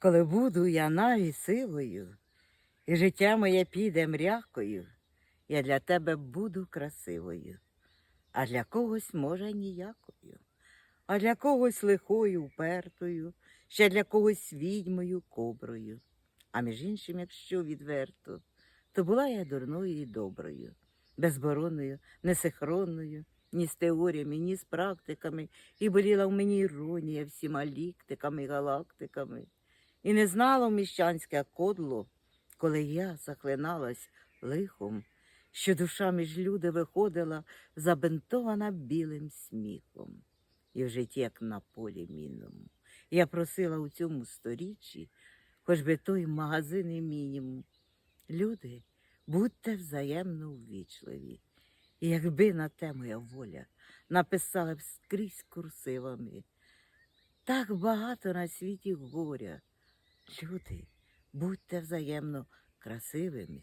Коли буду я наві сивою, і життя моє піде мрякою, я для тебе буду красивою, а для когось, може, ніякою, а для когось лихою, упертою, ще для когось відьмою, коброю. А між іншим, якщо відверто, то була я дурною і доброю, безборонною, несихронною, ні з теоріями, ні з практиками, і боліла в мені іронія всіма ліктиками, галактиками. І не знало міщанське кодло, коли я захлиналась лихом, що душа між люди виходила забинтована білим сміхом. І в житті, як на полі мінному, я просила у цьому сторіччі, хоч би той магазин і мінімум. Люди, будьте взаємно ввічливі. І якби на те моя воля написала б скрізь курсивами. Так багато на світі горя. Люди, будьте взаємно красивими,